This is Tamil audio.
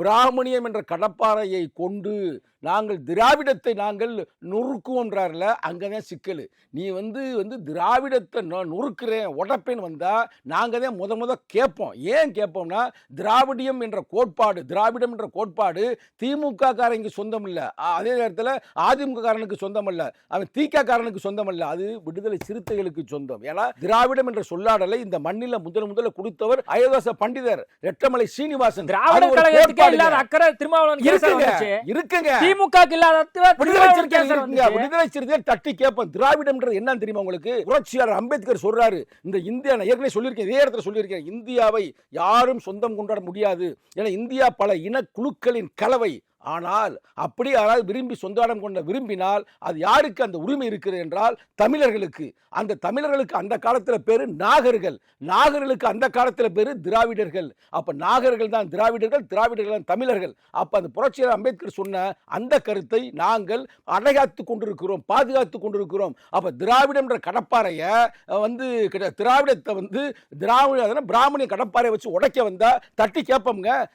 பிராமணியம் என்ற கடப்பாறையை கொண்டு நாங்கள் திராவிடத்தை நாங்கள் நொறுக்குவோன்றார்ல அங்கதான் சிக்கல். நீ வந்து வந்து திராவிடத்தை நான் நொறுக்கிறேன் உடப்பேன்னு வந்தா நாங்கள் தான் முத முத கேட்போம். ஏன் கேட்போம்னா திராவிடியம் என்ற கோட்பாடு திராவிடம் என்ற கோட்பாடு திமுக காரங்க சொந்தம் இல்லை. அதே நேரத்தில் அதிமுக காரனுக்கு சொந்தம் அல்ல அவன் தீக காரனுக்கு சொந்தம் அல்ல அது விடுதலை சிறுத்தைகளுக்கு சொந்தம். ஏன்னா திராவிடம் என்ற சொல்லாடலை இந்த மண்ணில முதல் முதல்ல கொடுத்தவர் அயோதாச பண்டிதர் ரெட்டமலை சீனிவாசன். திராவிட கோட்பாடுங்க. இல்லாத அக்கறை திருமாவளவன் இருக்குங்க இருக்குங்க. திமுக இல்லாத சிறுத்தைகள் தட்டி கேட்போம். திராவிடம்ன்றது என்னன்னு தெரியுமா உங்களுக்கு? புரட்சியாளர் அம்பேத்கர் சொல்றாரு. இந்த இந்தியா நான் ஏற்கனவே சொல்லியிருக்கேன் இதே இடத்துல சொல்லியிருக்கேன். இந்தியாவை யாரும் சொந்தம் கொண்டாட முடியாது. ஏன்னா இந்தியா பல இனக்குழுக்களின் கலவை. ஆனால் அப்படி யாராவது விரும்பி சொந்தாடம் கொண்ட விரும்பினால் அது யாருக்கு அந்த உரிமை இருக்கிறது என்றால் தமிழர்களுக்கு. அந்த தமிழர்களுக்கு அந்த காலத்தில் பேர் நாகர்கள். நாகர்களுக்கு அந்த காலத்தில் பேர் திராவிடர்கள். அப்போ நாகர்கள் தான் திராவிடர்கள் திராவிடர்கள் தான் தமிழர்கள். அப்போ அந்த புரட்சியர் அம்பேத்கர் சொன்ன அந்த கருத்தை நாங்கள் அடைகாத்து கொண்டிருக்கிறோம் பாதுகாத்து கொண்டிருக்கிறோம். அப்போ திராவிடம்ன்ற கடப்பாறையை வந்து திராவிடத்தை வந்து திராவிட பிராமணிய கடப்பாறையை வச்சு உடைக்க வந்தால் தட்டி கேட்போம்ங்க